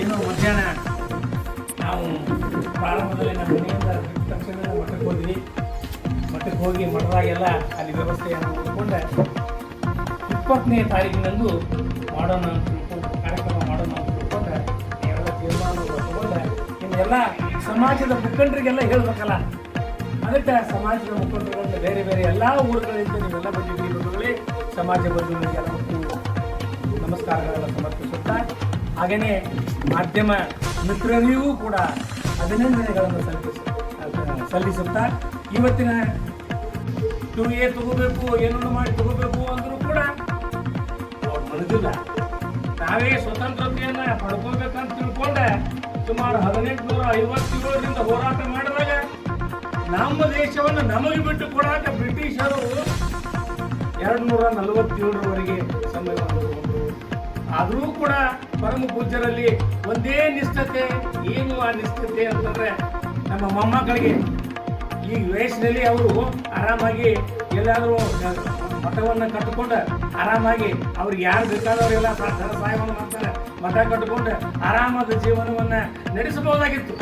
ಏನು ಮಧ್ಯಾಹ್ನ ನಾವು ಪ್ರಾರಂಭದಲ್ಲಿ ನಮ್ಮ ಮನೆಯಿಂದ ತಕ್ಷಣ ಮಠಕ್ಕೆ ಹೋದ್ವಿ. ಮಠಕ್ಕೆ ಹೋಗಿ ಮಠದಾಗೆಲ್ಲ ಅಲ್ಲಿ ವ್ಯವಸ್ಥೆಯನ್ನು ಮಾಡಿಕೊಂಡೆ. ಇಪ್ಪತ್ತನೇ ತಾರೀಕಿನಂದು ಮಾಡೋಣ ಅಂತ ತಿಳ್ಕೊಂಡು, ಕಾರ್ಯಕ್ರಮ ಮಾಡೋಣ ಅಂತ ತಿಳ್ಕೊಂಡೆ. ಎಲ್ಲ ತೀರ್ಮಾನಗಳು ತಗೊಂಡೆ. ಇನ್ನೆಲ್ಲ ಸಮಾಜದ ಮುಖಂಡರಿಗೆಲ್ಲ ಹೇಳ್ಬೇಕಲ್ಲ. ಅದಕ್ಕೆ ಸಮಾಜದ ಮುಖಂಡರುಗಳನ್ನ ಬೇರೆ ಬೇರೆ ಎಲ್ಲ ಊರುಗಳಿಂದ ನೀವೆಲ್ಲ ಬಂದಿದ್ದೀರಿ ಬಂಧುಗಳೇ. ಬಂದು ಬಂಧುಗಳಿಗೆಲ್ಲ ಮತ್ತು ನಮಸ್ಕಾರಗಳೆಲ್ಲ ಸಮರ್ಪಿಸುತ್ತಾ ಹಾಗೆಯೇ ಮಾಧ್ಯಮ ಮಿತ್ರರಿಗೂ ಕೂಡ ಅಭಿನಂದನೆಗಳನ್ನು ಸಲ್ಲಿಸ ಸಲ್ಲಿಸುತ್ತಾ ಇವತ್ತಿನ ಟು ಎ ತಗೋಬೇಕು, ಏನನ್ನು ಮಾಡಿ ತಗೋಬೇಕು ಅಂದರೂ ಕೂಡ ಅವ್ರು ಮನದಿಲ್ಲ ನಾವೇ ಸ್ವತಂತ್ರತೆಯನ್ನು ಪಡ್ಕೋಬೇಕಂತ ತಿಳ್ಕೊಂಡೆ ಸುಮಾರು ಹದಿನೆಂಟುನೂರ ಐವತ್ತೇಳರಿಂದ ಹೋರಾಟ ಮಾಡಿದಾಗ ನಮ್ಮ ದೇಶವನ್ನು ನಮಗೆ ಬಿಟ್ಟು ಕೊಡಾಕ ಬ್ರಿಟಿಷರು ಎರಡು ನೂರ ನಲವತ್ತೇಳರವರೆಗೆ ಸಂವಿಧಾನ ಆದರೂ ಕೂಡ ಪರಮ ಪೂಜ್ಯರಲ್ಲಿ ಒಂದೇ ನಿಷ್ಠತೆ, ಏನು ಆ ನಿಷ್ಠತೆ ಅಂತಂದ್ರೆ ನಮ್ಮ ಮೊಮ್ಮಕ್ಕಳಿಗೆ. ಈ ವಯಸ್ಸಿನಲ್ಲಿ ಅವರು ಆರಾಮಾಗಿ ಎಲ್ಲಾದರೂ ಮಠವನ್ನು ಕಟ್ಟಿಕೊಂಡು ಆರಾಮಾಗಿ ಅವ್ರಿಗೆ ಯಾರು ಬೇಕಾದವರೆಲ್ಲ ಸಹಾಯವನ್ನು ಮಾಡ್ತಾರೆ. ಮಠ ಕಟ್ಟಿಕೊಂಡು ಆರಾಮದ ಜೀವನವನ್ನು ನಡೆಸಬಹುದಾಗಿತ್ತು.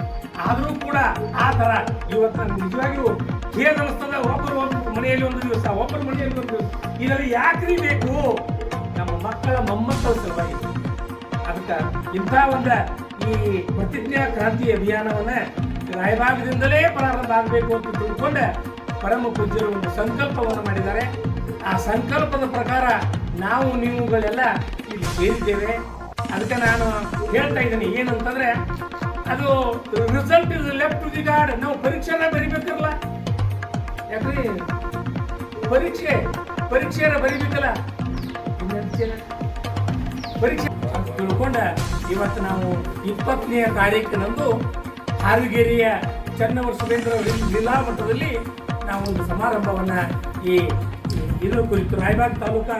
ಆದರೂ ಕೂಡ ಆ ಥರ ಇವತ್ತು ನಿಜವಾಗಿಯೂ ಹೇಗೆ ಅನಿಸ್ತದೆ ಒಬ್ಬರು ಒಬ್ಬರು ಮನೆಯಲ್ಲಿ ಒಂದು ದಿವಸ, ಒಬ್ಬರು ಮನೆಯಲ್ಲಿ ಒಂದು ದಿವಸ. ಇದರಲ್ಲಿ ಯಾಕ್ರಿ ಬೇಕು? ನಮ್ಮ ಮಕ್ಕಳ ಮೊಮ್ಮಕ್ಕಳ ಸಲುವಾಗಿ ಅದಕ್ಕೆ ಇಂಥ ಒಂದು ಈ ಪ್ರತಿಜ್ಞಾ ಕ್ರಾಂತಿ ಅಭಿಯಾನವನ್ನ ರಾಯಭಾಗದಿಂದಲೇ ಪ್ರಾರಂಭ ಆಗಬೇಕು ಅಂತ ತಿಳ್ಕೊಂಡು ಪರಮ ಪೂಜ್ಯರು ಒಂದು ಸಂಕಲ್ಪವನ್ನು ಮಾಡಿದ್ದಾರೆ. ಆ ಸಂಕಲ್ಪದ ಪ್ರಕಾರ ನಾವು ನೀವುಗಳೆಲ್ಲ ಇಲ್ಲಿ ಸೇರಿದ್ದೇವೆ. ಅದಕ್ಕೆ ನಾನು ಹೇಳ್ತಾ ಇದ್ದೀನಿ, ಏನಂತಂದ್ರೆ ಅದು result is left to the god ನಾವು ಪರೀಕ್ಷೆನ ಬರಿಬೇಕಿರಲ್ಲ ಯಾಕ್ರಿ? ಪರೀಕ್ಷೆ, ಪರೀಕ್ಷೆನ ಬರಿಬೇಕಲ್ಲ. ಪರೀಕ್ಷೆ ತಿಳ್ಕೊಂಡ ಇವತ್ತು ನಾವು ಇಪ್ಪತ್ತನೆಯ ತಾರೀಕಿನಂದು ಹಾರುಗೇರಿಯ ಚನ್ನವರ ಸುರೇಂದ್ರ ಜಿಲ್ಲಾ ಮಟ್ಟದಲ್ಲಿ ನಾವು ಒಂದು ಸಮಾರಂಭವನ್ನ ಈ ಇದರ ಕುರಿತು ರಾಯಬಾಗ್ ತಾಲೂಕಾ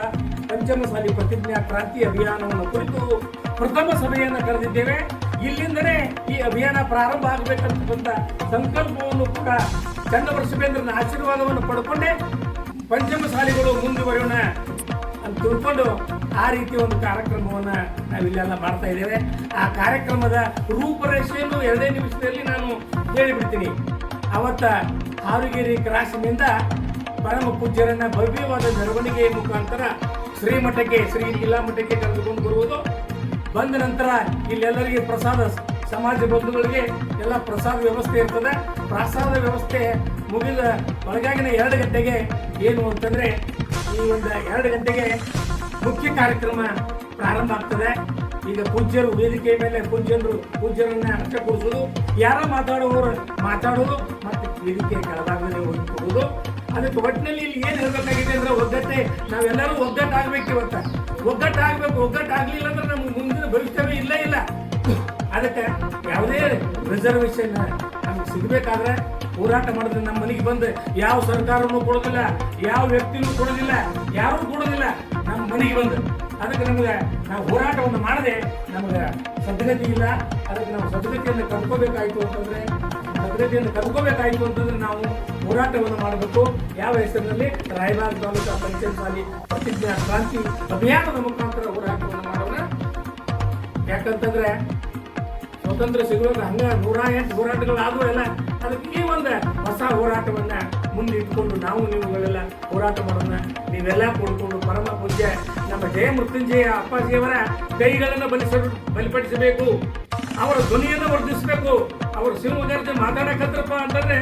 ಪಂಚಮಸಾಲಿ ಪ್ರತಿಜ್ಞಾ ಕ್ರಾಂತಿ ಅಭಿಯಾನವನ್ನು ಕುರಿತು ಪ್ರಥಮ ಸಭೆಯನ್ನು ಕರೆದಿದ್ದೇವೆ. ಇಲ್ಲಿಂದಲೇ ಈ ಅಭಿಯಾನ ಪ್ರಾರಂಭ ಆಗಬೇಕಂತ ಸಂಕಲ್ಪವನ್ನು ಕೂಡ ಚನ್ನವರ ಸುರೇಂದ್ರನ ಆಶೀರ್ವಾದವನ್ನು ಪಡ್ಕೊಂಡೆ. ಪಂಚಮಸಾಲಿಗಳು ಮುಂದುವರಿಯೋಣ ಅಂತ ತಿಳ್ಕೊಂಡು ಆ ರೀತಿ ಒಂದು ಕಾರ್ಯಕ್ರಮವನ್ನ ನಾವಿಲ್ಲೆಲ್ಲ ಮಾಡ್ತಾ ಇದ್ದೇವೆ. ಆ ಕಾರ್ಯಕ್ರಮದ ರೂಪರೇಷೆಯನ್ನು ಎರಡೇ ನಿಮಿಷದಲ್ಲಿ ನಾನು ಹೇಳಿಬಿಡ್ತೀನಿ. ಅವತ್ತ ಹಾರುಗೇರಿ ಕ್ರಾಸಿನಿಂದ ಪರಮ ಪೂಜ್ಯರನ್ನ ಭವ್ಯವಾದ ಮೆರವಣಿಗೆಯ ಮುಖಾಂತರ ಶ್ರೀಮಠಕ್ಕೆ, ಶ್ರೀ ಜಿಲ್ಲಾ ಮಠಕ್ಕೆ ಕರೆದುಕೊಂಡು ಬರುವುದು. ಬಂದ ನಂತರ ಇಲ್ಲೆಲ್ಲರಿಗೆ ಪ್ರಸಾದ, ಸಮಾಜ ಬಂಧುಗಳಿಗೆ ಎಲ್ಲ ಪ್ರಸಾದ ವ್ಯವಸ್ಥೆ ಇರ್ತದೆ. ಪ್ರಸಾದ ವ್ಯವಸ್ಥೆ ಮುಗಿದ ಒಳಗಾಗಿನ ಎರಡು ಗಂಟೆಗೆ ಏನು ಅಂತಂದ್ರೆ ಈ ಒಂದು ಎರಡು ಗಂಟೆಗೆ ಮುಖ್ಯ ಕಾರ್ಯಕ್ರಮ ಪ್ರಾರಂಭ ಆಗ್ತದೆ. ಈಗ ಪೂಜ್ಯರು ವೇದಿಕೆ ಮೇಲೆ ಪೂಜ್ಯರು, ಪೂಜ್ಯರನ್ನ ಅರ್ಥ ಯಾರ ಮಾತಾಡುವವರು ಮಾತಾಡೋದು ಮತ್ತೆ ವೇದಿಕೆ ಕೆಳಭಾಗದಲ್ಲಿ ಹೋಗಿ ಕೊಡೋದು ಅದಕ್ಕೆ ಒಟ್ಟಿನಲ್ಲಿ ಇಲ್ಲಿ ಏನು ಹೇಳ್ಬೇಕಾಗಿದೆ ಅಂದ್ರೆ ಒಗ್ಗಟ್ಟೆ, ನಾವೆಲ್ಲರೂ ಒಗ್ಗಟ್ಟಾಗ್ಬೇಕು ಇವತ್ತ. ಒಗ್ಗಟ್ಟಾಗ್ಬೇಕು, ಒಗ್ಗಟ್ಟಾಗ್ಲಿಲ್ಲ ಅಂದ್ರೆ ನಮ್ಗೆ ಮುಂದಿನ ಭವಿಷ್ಯವೇ ಇಲ್ಲ ಇಲ್ಲ. ಅದಕ್ಕೆ ಯಾವುದೇ ರಿಸರ್ವೇಶನ್ ನಮ್ಗೆ ಸಿಗಬೇಕಾದ್ರೆ ಹೋರಾಟ ಮಾಡಿದ್ರೆ ನಮ್ಮ ಮನೆಗೆ ಬಂದು, ಯಾವ ಸರ್ಕಾರನೂ ಕೊಡೋದಿಲ್ಲ, ಯಾವ ವ್ಯಕ್ತಿನೂ ಕೊಡೋದಿಲ್ಲ, ಯಾರೂ ಕೊಡೋದಿಲ್ಲ. ಮನೆಗೆ ಬಂದು. ಅದಕ್ಕೆ ನಮಗೆ ನಾವು ಹೋರಾಟವನ್ನು ಮಾಡದೆ ನಮಗೆ ಸದ್ಗತಿ ಇಲ್ಲ. ಅದಕ್ಕೆ ನಾವು ಸದ್ಗತಿಯನ್ನು ಕಲ್ಕೋಬೇಕಾಯ್ತು ಅಂತಂದ್ರೆ, ಸದ್ಗತಿಯನ್ನು ಕಲ್ಕೋಬೇಕಾಯ್ತು ಅಂತಂದ್ರೆ ನಾವು ಹೋರಾಟವನ್ನು ಮಾಡಬೇಕು. ಯಾವ ಹೆಸರಿನಲ್ಲಿ? ರಾಯಬಾಗ್ ತಾಲೂಕಾ ಪಂಚಾಯತ್ ಶಾಲಿ ಪ್ರತಿಜ್ಞಾ ಕ್ರಾಂತಿ ಅಭಿಯಾನದ ಮುಖಾಂತರ ಹೋರಾಟವನ್ನು ಮಾಡೋಣ. ಯಾಕಂತಂದ್ರೆ ಸ್ವತಂತ್ರ ಸಿಗುವಾಗ ಹಂಗ ನೂರ ಎಂಟು ಹೋರಾಟಗಳಾದರೂ ಎಲ್ಲ ಅದಕ್ಕೆ ಈ ಒಂದು ಹೊಸ ಹೋರಾಟವನ್ನು ಮುಂದೆ ಇಟ್ಕೊಂಡು ನಾವು ನೀವುಗಳೆಲ್ಲ ಹೋರಾಟ ಮಾಡೋಣ ನೀವೆಲ್ಲ ಕೊಡ್ಕೊಂಡು ಪರಮ ಪೂಜ್ಯ ನಮ್ಮ ಜಯ ಮೃತ್ಯುಂಜಯ ಅಪ್ಪಾಜಿಯವರ ಕೈಗಳನ್ನು ಬಲಿಸ, ಬಲಿಪಡಿಸಬೇಕು. ಅವರ ಧ್ವನಿಯನ್ನು ವರ್ಧಿಸಬೇಕು. ಅವರು ಶಿವಮೊಗ್ಗದ ಮಾತಾಡಕತ್ರಪ್ಪ ಅಂತಂದ್ರೆ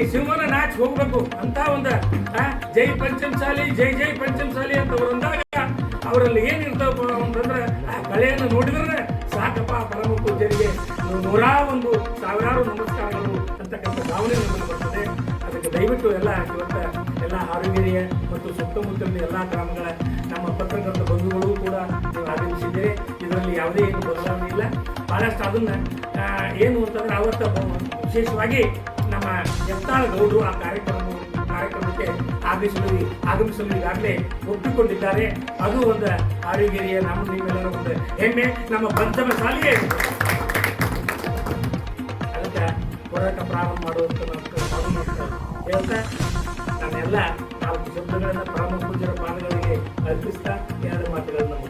ಈ ಸಿಂಹನ ನಾಚ್ ಹೋಗ್ಬೇಕು ಅಂತ ಒಂದು ಜೈ ಪಂಚಮಸಾಲಿ, ಜೈ ಜೈ ಪಂಚಮಸಾಲಿ ಅಂತ ಅವರಂದಾಗ ಅವರಲ್ಲಿ ಏನಿರ್ತಾವಪ್ಪ ಅಂತಂದ್ರೆ, ಆ ಕಲೆಯನ್ನು ನೋಡಿದ್ರೆ ಸಾಕಪ್ಪ ಪರಮ ಪೂಜ್ಯರಿಗೆ. ನೂರ ಒಂದು ಸಾವಿರಾರು ನಮಸ್ಕಾರಗಳು ಅಂತಕ್ಕಂಥ ಭಾವನೆ ಬರ್ತದೆ. ಅದಕ್ಕೆ ದಯವಿಟ್ಟು ಎಲ್ಲ ಹಾರುಗೆರೆಯ ಮತ್ತು ಸುತ್ತಮುತ್ತಲಿನ ಎಲ್ಲ ಗ್ರಾಮಗಳ ನಮ್ಮ ಪತ್ರಕರ್ತ ಬಂಧುಗಳು ಕೂಡ ಆಗಮಿಸಿದ್ದೇವೆ ಇದರಲ್ಲಿ ಯಾವುದೇ ಏನು ಬದಲಾವಣೆ ಇಲ್ಲ. ಬಹಳಷ್ಟು ಅದನ್ನು ಏನು ಅಂತಂದರೆ ಅವತ್ತ ವಿಶೇಷವಾಗಿ ನಮ್ಮ ಎತ್ತಾಳ ಗೌಡರು ಆ ಕಾರ್ಯಕ್ರಮ ಕಾರ್ಯಕ್ರಮಕ್ಕೆ ಆಗಮಿಸಲು ಆಗಮಿಸಲು ಈಗಾಗಲೇ ಒಪ್ಪಿಕೊಂಡಿದ್ದಾರೆ. ಅದು ಒಂದು ಆರೋಗ್ಯ ನಮ್ಮ ನಿಮ್ಮೆಲ್ಲರ ಒಂದು ಹೆಮ್ಮೆ, ನಮ್ಮ ಪಂಚಮ ಶಾಲೆಯೇ ಅದಕ್ಕೆ ಹೋರಾಟ ಪ್ರಾರಂಭ ಮಾಡುವಂಥ ಹೇಳ್ತಾ ನಾಲ್ಕು ಪರಮ ಪೂಜ್ಯರ ಪಾದಗಳಿಗೆ ಅರ್ಪಿಸ್ತಾ ಎರಡು ಮಾತುಗಳನ್ನು